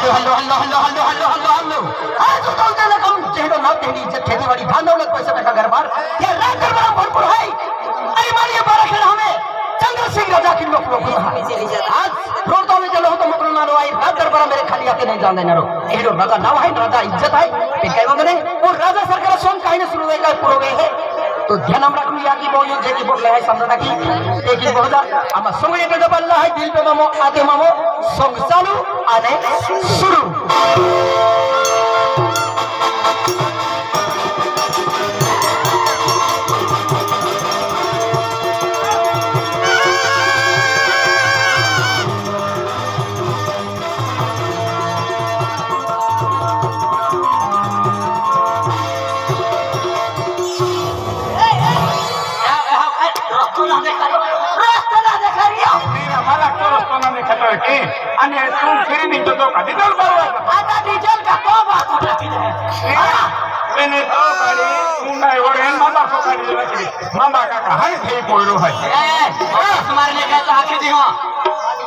hello hello hello hello hello hello hello hello आज तो त्याला कम चेहरो नाव तेरी इज्जत खेतीवाडी धांदवलत पैसा पैसा घरबार या रात दरबार भरपूर है अरे मारिए बारा खेळ हमें चंद्रसिंह राजा की लोक लोक आज रोड में चलो तो मुकरम मारो आई रात दरबार मेरे खाली आते नहीं जान देना रो एडो राजा नाव है राजा इज्जत है ते काय वगैरे और राजा सरकार सोन काही सुरू आहे काय पुरवे है तो ध्यान हम रख लिया कि वो ये जेकी बोल रहा है समझना कि एक ही बोलदा हम संग ये बेटा बोल रहा है दिल पे मामो आते मामो संग चालू आने शुरू হাই થઈ પોયરો હે તમારે લે ગયા તો આખી દીહો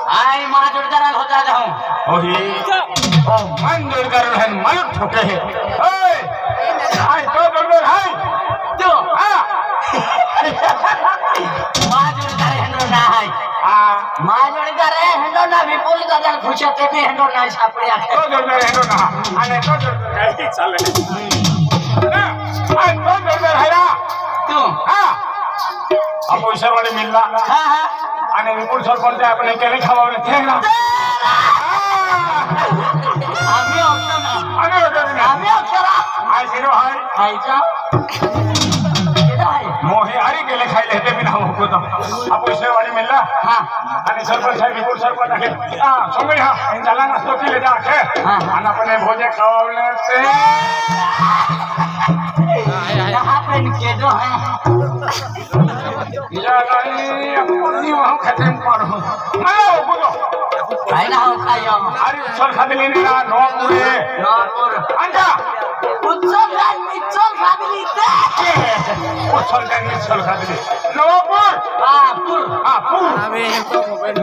આય માં જોડદાર હોતા જાઉં ઓહી ઓ મન જોડદાર હે મન ઠોકે હે ઓય હાય તો બરોબર હાય જો હા માં જોડદાર હેન્ડો ના હાય આ માં જોડદાર હેન્ડો ના વિપુલ દાદા ખુશે તે બી હેન્ડો ના છાપડ્યા તો જોડદાર હેન્ડો ના અને તો જોડદાર ચાલે ના આ તો જોડદાર હેરા તું હા आपण सर्वांनी मिळला आणि विपुल सरपंच आपण केले खावा ठेवला आम्ही होतो ना आम्ही होतो ना आम्ही होतो ना हाय शिरो हाय हायचा मोहे अरे गेले खायला ते मी नाव होतो आपण सर्वांनी मिळला आणि सरपंच साहेब विपुल सरपंच आहे हा सोमी हा चला ना तो केले जा आणि आपण भोजे खावावले से हाय हाय हा प्रेम केलो हाय খেতেন পারো বলো তাই না তাই আরে উচ্ছল খাদিলি না নপুরে নপুর আঞ্জা উচ্ছল গান মিচ্ছল খাদিলি উচ্ছল গান মিচ্ছল খাদিলি নবাপুর আপুর আপুর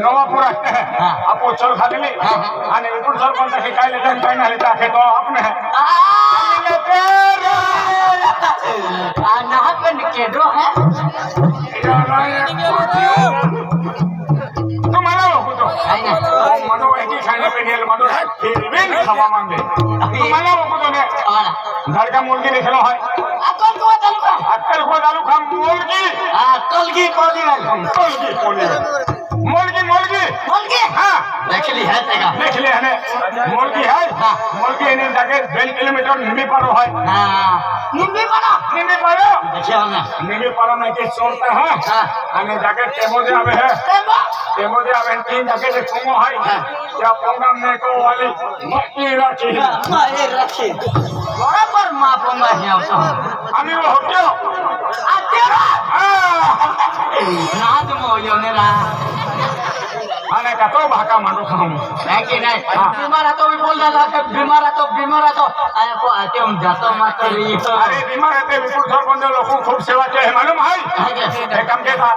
নবাপুর আপু উচ্ছল খাদিলি आणि इकडून सर पण तशी काय लेटन काय नाही टाके तो आपण नाहन केडो है तुम मनाओ मनो एक ही खाने पे खेल मनो फिर भी खावा मांगे तुम मनाओ कुछ ने घर का मुर्गी नहीं खेलो है अकल को डालू खा अकल को डालू खा मुर्गी अकल की कोली है अकल की कोली है મોરબી એની કિલોમીટર નિમીપાડો હોય. નિમીપાડો નિમીપાડો નિમીપાડો ને. હે અને જાગે ટેમોજે હોય ત્યાં પોંગામ ને એ રાખી. બરાબરમાં પોંગા હે. આ ಆಗಾಕತ್ತೋ ಬಾಕ ಮಾಡು ಯಾಕೆ ಬಿಮಾರ ಆತೋ ವಿಪುಲ್ ಬಿಮಾರ ಆತೋ ಬಿಮಾರ ಆತೋ ಅಯ್ಯಪ್ಪ ಅತ್ತೆ ಒಂದು ಜಾತ ಮಾತ್ರ ಅರೆ ಬಿಮಾರ ಆತೆ ವಿಪುಲ್ ಸರ್ ಬಂದ ಲೋಕ ಖೂಬ್ ಸೇವಾ ಚೋ ಹೇ ಮಾಲೂಮ್ ಹೈ ಏ ಕಮ್ ಕೆ ಸಾ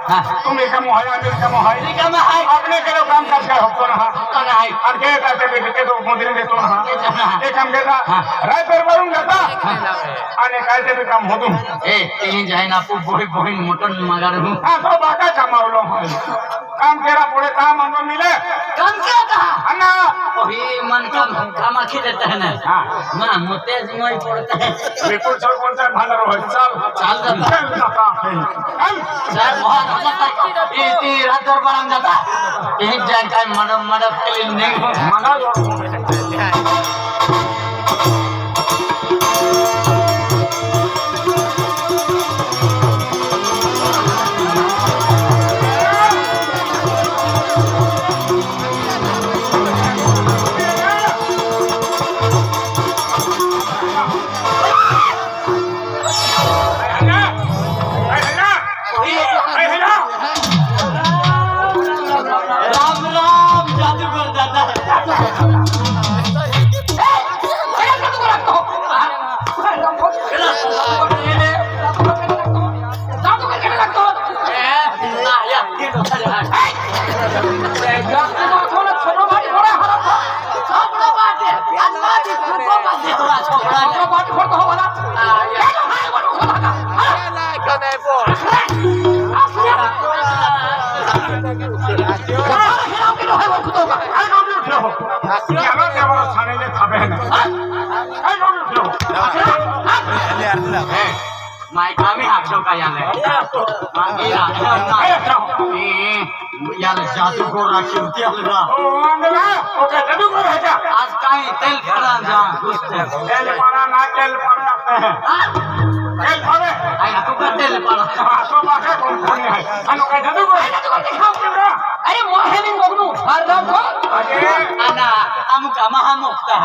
ತುಮ್ ಏ ಕಮ್ ಹೈ ಆಮಿರ್ ಕಮ್ ಹೈ ಏ ಕಮ್ ಹೈ अपने के लोग काम करके हक्को ना हक्को ना हೈ और के कहते बेटे के तो मोदी ने तो ना ए कम के सा राय पर मारूं गता अने कहते भी कम हो तुम ए तीन जाए ना पु बोई बोई मोटन मगर हूं हां तो बाका कमावलो काम केरा पड़े ता मानो मिले कम क्या कहा अन्ना ओही मन कम कम आखी देता है ना मां मोते मोई पड़ता है बिल्कुल चल कौन सा भाला रहो चल चल चल जाता सर बहुत जाता इति रात भर बरम जाता एक जगह मडम मडम के लिए नहीं मना রাম রাম জাদুঘর দাদা ছোট বাড়ি ঘোরা ছোট বাড়ি ঘোরা ছোট বাড়ি ঘোরা मायका में हाथों का याल है। याल जादू को राखी होती है अलगा ओके जादू को राखा आज काई तेल पड़ा जा गुस्ते तेल पड़ा ना तेल पड़ा तेल पड़े आई हाथों का तेल पड़ा हाथों का कौन है अनुका जादू को जादू को दिखाओ અરે મોહેમિન ગોગનું હારદા કો આના અમુક અમાહા મુક્તા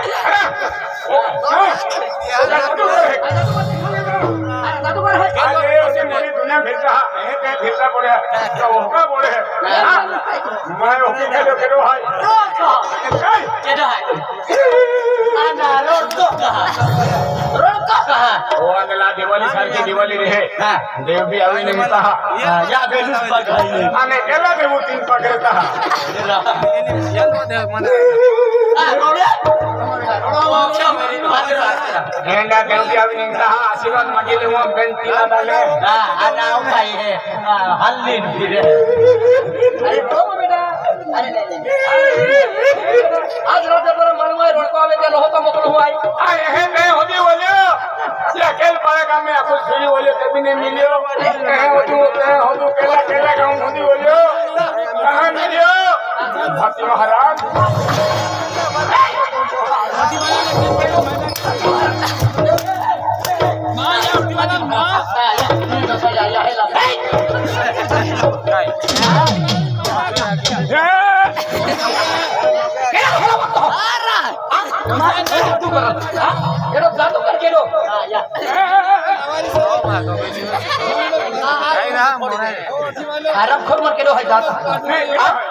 दिवाली साल की दिवाली रहे देव भी अभी नहीं कहा या बेलू पकड़े माने केला देव तीन पकड़ता है। એના ગંગી આવી ને આશીર્વાદ માંગી લે હું બેન પીલા ડાલે હા આ ના ઉઠાઈ હે હલ્લી ફિરે અરે તો બેટા મહારાજ आराम खोल मत केलो है जाता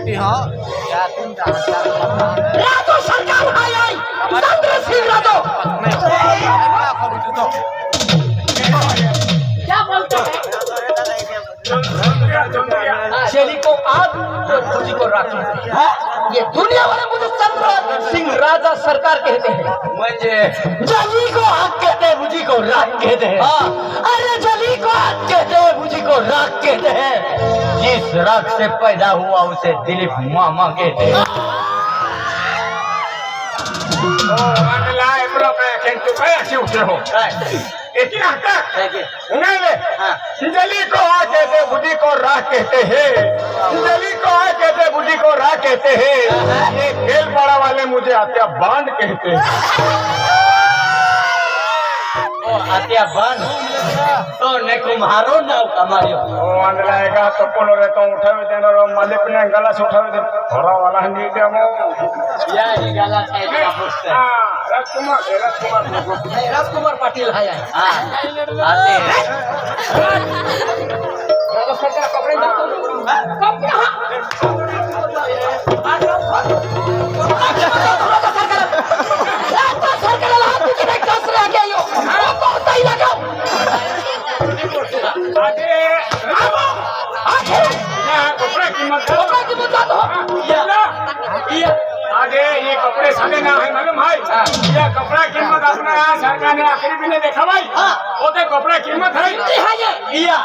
छोटी हो या तुम रातो सरकार आई आई चंद्र सिंह रातो तो को आप और खुशी को रात हाँ। ये दुनिया वाले मुझे चंद्र सिंह राजा सरकार कहते हैं। मुझे जली को हक कहते हैं मुझे को रात कहते हैं। हाँ। अरे जली को हक कहते हैं मुझे को रात कहते हैं। जिस रात से पैदा हुआ उसे दिलीप मामा कहते हैं। किंतु कैसे उठे हो। इसी नहीं सिंजली को आ कहते बुद्धि को राह कहते हैं। सिंजली को आ कहते बुद्धि को राह कहते हैं। ये खेल पाड़ा वाले मुझे आत्या बाँध कहते हैं। बाँध। तो ने कुम्हारो न कमायो। ओ आंधला एका तपोलो रे तो उठावे देनो रो मालिक ने गला से उठावे दे। थोड़ा वाला हंडी दे मो या ही गाला साइड का पुस्तक हाँ। राजकुमार राजकुमार। राजकुमार पाटिल हाय आई हाँ आते हैं। राजा सरकार कपड़े। जातो कपड़ा। राजा की तो ये आगे ये कपड़े साले ना है मालूम है? ये कपड़ा कीमत अपना सरकार ने आखिरी भी नहीं देखा भाई। वो तो कपड़ा कीमत है। ये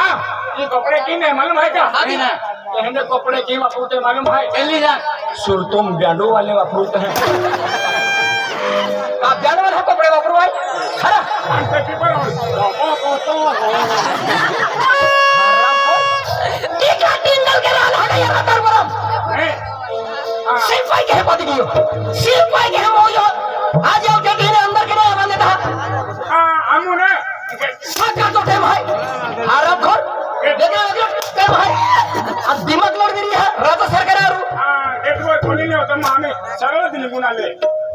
ah ini kopre kini malam hai ka Ini na. पहले कपड़े की वापरते मालूम है? जल्दी जा सुरतुम ब्यांडो वाले वापरते हैं। आप जानवर है कपडे वापरू आहे खरं। के राल हाडे याला तर बरं शिपाई के पद गियो शिपाई के हो यो आज आओ के दिन अंदर के नहीं बंदे था हमने सरकार तो टाइम है आराम कर देखो देखो टाइम है अब दिमाग लड़ गई है राजा सरकार आरू एक बार कोणी नाही होतं मग आम्ही सगळंच निघून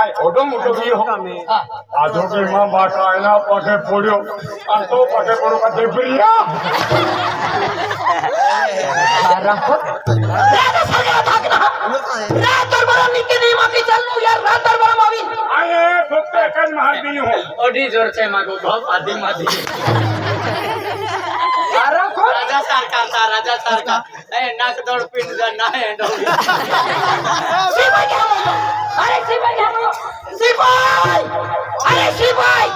आय ओडो मोठो भी हो हाँ आजो की मां बाटा आहे ना पगे पड्यो आणि तो पगे पडू का ते प्रिया राजा सरकार थाक ना रात दरबार नीति नियमाची चालू यार रात दरबार मावी आहे फक्त एकच सारखा सारा राजा सारखा नाकदोड पिंड नाही अरे शिपाई शिपाई अरे शिपाई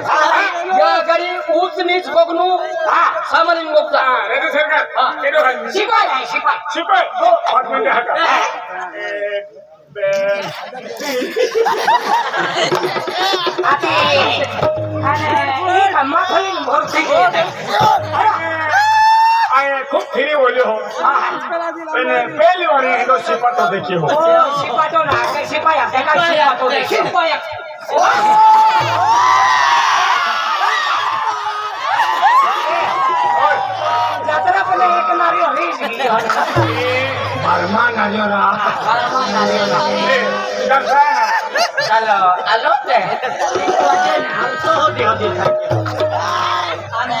થાય ત્યાં કરી ઉચ્ચ નીચ કોકનું સામાન્ય ગોપતા હા રાજુ સરકાર હા શિપાય શિપાય શિપાય પાંચ મિનિટ હાકા খুব ফিরে বলি হোক পেলি মানে এগুলো সিপাটো দেখি হোক সিপাটো না সিপাই দেখা সিপাটো দেখি সিপাই અને એક નારિયો વીસ ગયો ઘરમાં નારિયો ના ઘરમાં નારિયો ના ચાલો આલો તે આવતો હોતી હોતી અને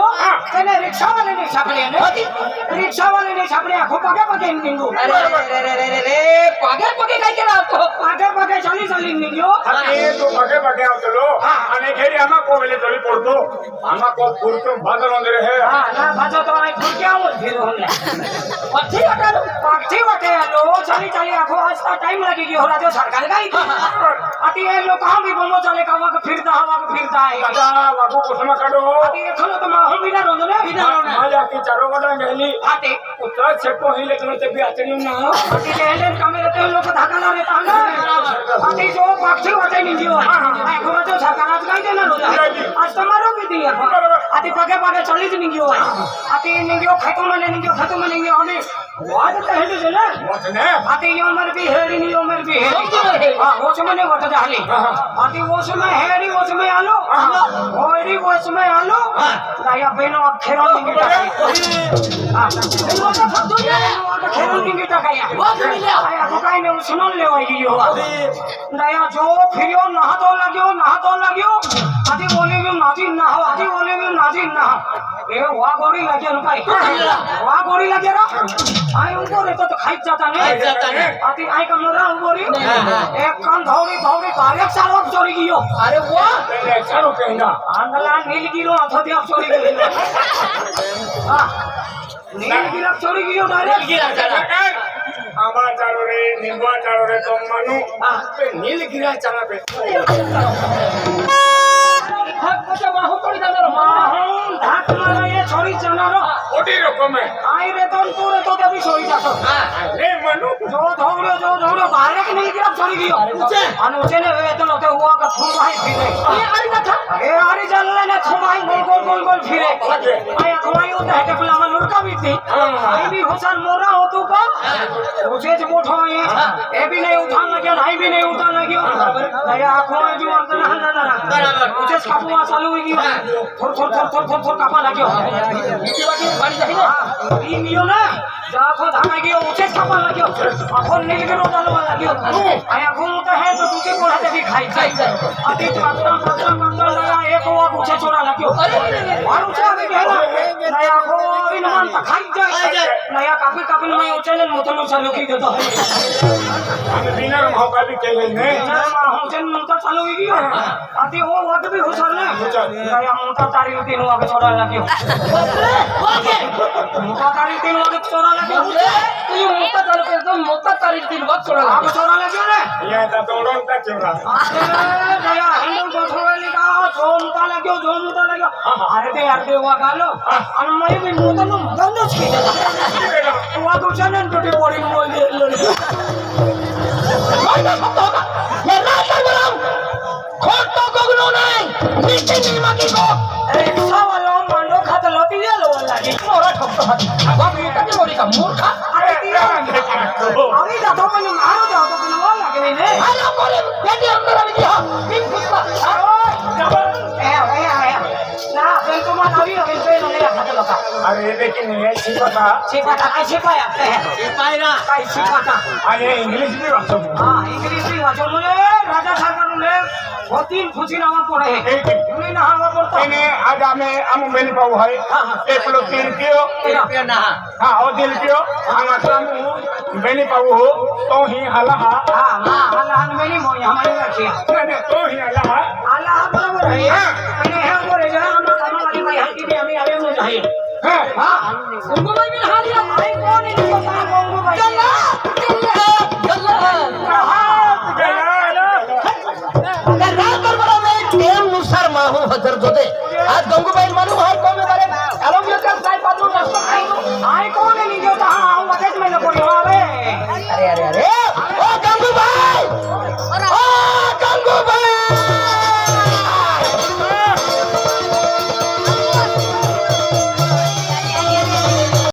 તેને રિક્ષાવાળાને સાંભળ્યા નથી રિક્ષાવાળાને સાંભળ્યા આખો પગે પગે નીંગો અરે અરે અરે અરે પગે પગે કઈ કે આવતો પગે પગે ચાલી ચાલી નીંગ્યો અને તો પગે પગે આવતો અને ઘેરી આમાં કો વેલે ચલી પડતો આમાં કો ફૂરતો ભાદર અંદર હે હા ના ભાજો તો આય ફૂર કે આવો ધીરો હલે પછી વટાલો પછી વટાલો ચાલી ચાલી આખો આસ્તા ટાઈમ લાગી ગયો રાજો સરકાર ગાઈ અતિ એ લોકો આમ બોલો ચાલે કાવા કે ફિરતા હવા કે ફિરતા હે કાવા વાગો કોસમાં કાઢો અતિ એ થોલો તો માં હું વિના ಚಾರೋಗಣ ಇಲ್ಲಿ ಆಟೆ उतना छको ही लेकिन ते भी आते नहीं ना। अति लेन काम रहते हैं लोग धाका ना रहता है ना अति जो पक्षी होते नहीं जो हाँ हाँ एक बार तो सकारात ना ही देना होता आज तो तुम्हारो भी दिया। अति पगे पगे चली नहीं जो अति नहीं जो खत्म नहीं नहीं जो खत्म नहीं जो हमें वाद तो है जो ना। वाद ने। अति ये उम्र भी है हाँ, नहीं उम्र भी है। हाँ वो समय ने वट जाली अति वो समय है नहीं वो समय आलो। होरी वो समय आलो। गाया बेनो अब अखेरो नहीं हाँ। बेनो तो फतो ये खेरो निघी टाकाया आया तो काय ने सुनन ले वही यो दाया जो फिरियो नहा तो लाग्यो नहा तो लाग्यो आधी बोले भी नाजी ना हो आधी बोले भी नाजी ना ए वा गोरी लगे न काय वा गोरी लगे रा आय उनको रे तो खाई जाता खाई जाता नहीं नहीं। आती आई कमरा उगोरी एक कान धौरी धौरी बारेक साल चोरी गियो अरे वाह पहले चालू कहना आंगला नील गिरो अथो दिया चोरी गियो हां আমার চালরে নির্বা চালরে তোম মানু নীলগিরা চালাবে। হ্যাঁ। ভাগ্যতে বাহুতরি জানার মাহন ধাক মারায়ে ছড়ি জানার ওটি রকমে আইরে তন পুরে তো দেবি ছড়ি যাস হ্যাঁ। রে মানু জো ধৌড়ো জো ধৌড়ো বাইরে কি নিয়ে গিরাম ছড়ি গিয়ো উচে আন উচে নে তো তে হুয়া কা ছো ভাই ফিরে। এ আরি কথা এ আরি জানলে না ছো ভাই গোল গোল গোল হ্যাঁ। আইবি হোসান মোরা হতু পা উচে না না না। কাপুয়া চালু হয়ে থর থর থর বাড়ি যাই না अखवाई जो अंदर ना ना ना बराबर। मुझे कापुआ चालू हुई गई थोड़ थोड़ थोड़ थोड़ थोड़ थोड़ कापा लगे नीचे बाकी बाड़ी जाही ना ई मियो ना जाखो धागा गयो मुझे कापा लगे अखोन नील के रोदा लो लगे आया घूम तो है तो तुझे कोड़ा दे भी खाई खाई अति पात्र पात्र पात्र लगा एक वो मुझे छोड़ा लगे और उसे अभी गया नया को इन मन तक खाई जाए नया काफी काफी मैं उचले मुतनो चालू की देता हम बिना मौका भी कहले ने चालू की अति वो वक्त भी हुसन ने नया मुता तारी दिन वाके छोड़ा लगे मुता बात सोना लगे मुझे तू ये मोटा तारीख पे तो मोटा तारीख दिन बाद सोना लगे आप सोना लगे ना ये तो दौड़ों तक चल रहा है भैया हम लोग थोड़ा लिखा जो मोटा लगे जो मोटा लगे अरे दे यार दे हुआ गालो और मैं भी मोटा नो दंड उसके तू आ तो चलन टूटे पड़ी मोल दे लो मैं तो मैं रात कर रहा हूं खोट तो कोगनो नहीं मिट्टी नीमा की को अरे सवाल टीया लो वाला ये मोरा ठप तो हट अब हम ये कटे मोरी का मूर्खा अरे टीया अरे जातो मन मारो जातो আরে বেটি নিয়ে শিকতা শিকতা কি শিকায় আপনি? হ্যাঁ। শিকায় না। কাই শিকতা আরে ইংলিশ বি বাচো হ্যাঁ ইংলিশ বি বাচো বলে রাজা সরকার বলে ফতিন ফুচিন আমার পড়ে তুমি না আমার পড়তো এনে আজ আমি আমি মেল পাও হয়। হ্যাঁ, হ্যাঁ। এগুলো তিন পিও পিও না। হ্যাঁ ও দিল পিও আমার সামু মেলি পাও হো তো হি আলাহ হ্যাঁ হ্যাঁ আলাহ মেলি মই আমার রাখি। না না তো হি আলাহ আলাহ বরাবর হ্যাঁ। মানে হ্যাঁ বলে যা আমার আমার আমি হাতি আমি আমি যাই আর গঙ্গুবাইয়ের মানুষ হওয়ার কমে পারে আলমগীর চাষ নাই পাত্র চাষ আয় তাহা